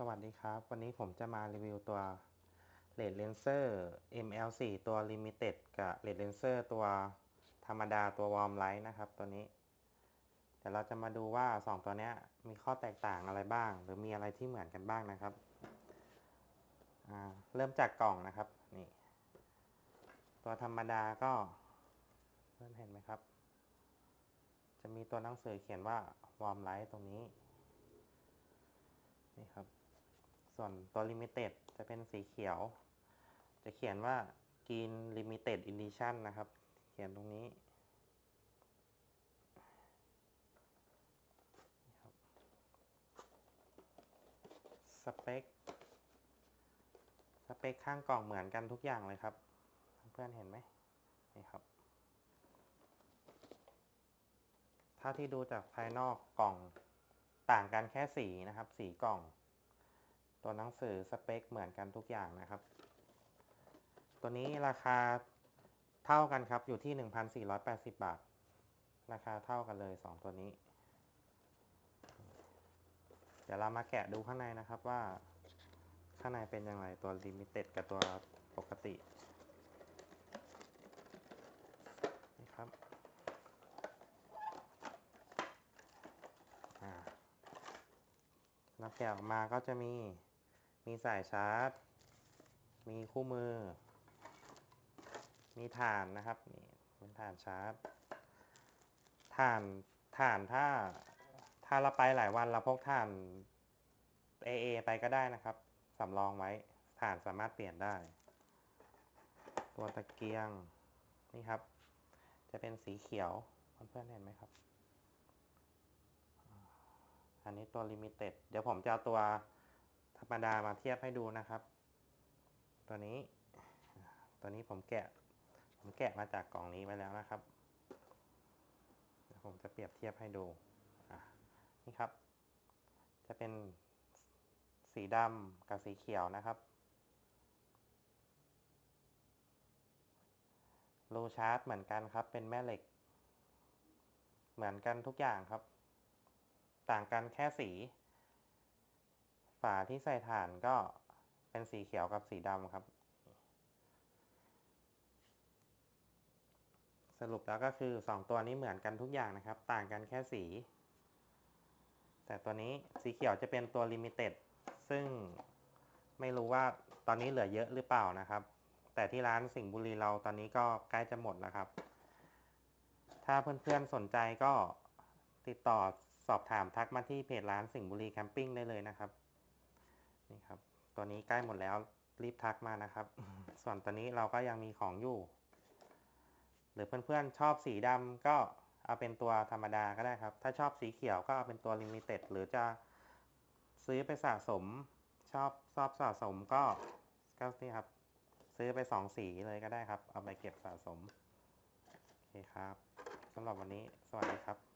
สวัสดีครับ วันนี้ผมจะมารีวิวตัว LED Lenser ML4 ตัว Limited กับ LED Lenser ตัวธรรมดาตัว Warm Light นะครับตัวนี้ เดี๋ยวเราจะมาดูว่า 2 ตัวนี้มีข้อแตกต่างอะไรบ้าง หรือมีอะไรที่เหมือนกันบ้างนะครับ เริ่มจากกล่องนะครับนี่ตัวธรรมดาก็เพื่อนเห็นไหมครับ จะมีตัวหนังสือเขียนว่า Warm Light ตรงนี้นี่ครับ ส่วนตัว Limited จะเป็นสีเขียว จะเขียนว่า Green Limited Edition นะครับ เขียนตรงนี้สเปคสเปคข้างกล่องเหมือนกันทุกอย่างเลยครับ เพื่อนเห็นไหมนี่ครับ ถ้าที่ดูจากภายนอกกล่องต่างกันแค่สีนะครับ สีกล่อง ตัวหนังสือสเปคเหมือนกันทุกอย่างนะครับ ตัวนี้ราคาเท่ากันครับอยู่ที่ 1,480 บาท ราคาเท่ากันเลย 2 ตัวนี้ เดี๋ยวเรามาแกะดูข้างในนะครับว่าข้างในเป็นยังไงตัว Limited กับตัวปกตินี่ครับอ่าแกะออกมาก็จะมี มีสายชาร์จ มีคู่มือ มีฐานนะครับนี่เป็นฐานชาร์จฐานฐานถ้าถ้าเราไปหลายวันเราพกฐาน AA ไปก็ได้นะครับสำรองไว้ฐานสามารถเปลี่ยนได้ ตัวตะเกียงนี่ครับ จะเป็นสีเขียวเพื่อนๆเห็นไหมครับ อันนี้ตัว Limited เดี๋ยวผมจะเอาตัว ธรรมดามาเทียบให้ดูนะครับ ตัวนี้ ตัวนี้ผมแกะ ผมแกะมาจากกล่องนี้ไว้แล้วนะครับเดี๋ยวผมจะเปรียบเทียบให้ดูนี่ครับ จะเป็นสีดำกับสีเขียวนะครับ รูชาร์จเหมือนกันครับ เป็นแม่เหล็ก เหมือนกันทุกอย่างครับ ต่างกันแค่สี ฝาที่ใส่ถ่านก็เป็นสีเขียวกับสีดำครับ สรุปแล้วก็คือ 2 ตัวนี้เหมือนกันทุกอย่างนะครับ ต่างกันแค่สี แต่ตัวนี้สีเขียวจะเป็นตัว Limited ซึ่งไม่รู้ว่าตอนนี้เหลือเยอะหรือเปล่านะครับ แต่ที่ร้านสิงห์บุรีเราตอนนี้ก็ใกล้จะหมดแล้วครับ ถ้าเพื่อนๆสนใจก็ติดต่อสอบถามทักมาที่เพจร้านสิงห์บุรีแคมปิ้งได้เลยนะครับ นี่ครับ ตัวนี้ใกล้หมดแล้วรีบทักมานะครับ ส่วนตัวนี้เราก็ยังมีของอยู่ หรือเพื่อนๆชอบสีดำก็เอาเป็นตัวธรรมดาก็ได้ครับ ถ้าชอบสีเขียวก็เอาเป็นตัวลิมิเต็ดหรือจะซื้อไปสะสมชอบชอบสะสมก็ก็นี่ครับ ซื้อไปสองสีเลยก็ได้ครับ เอาไปเก็บสะสม โอเคครับสำหรับวันนี้สวัสดีครับ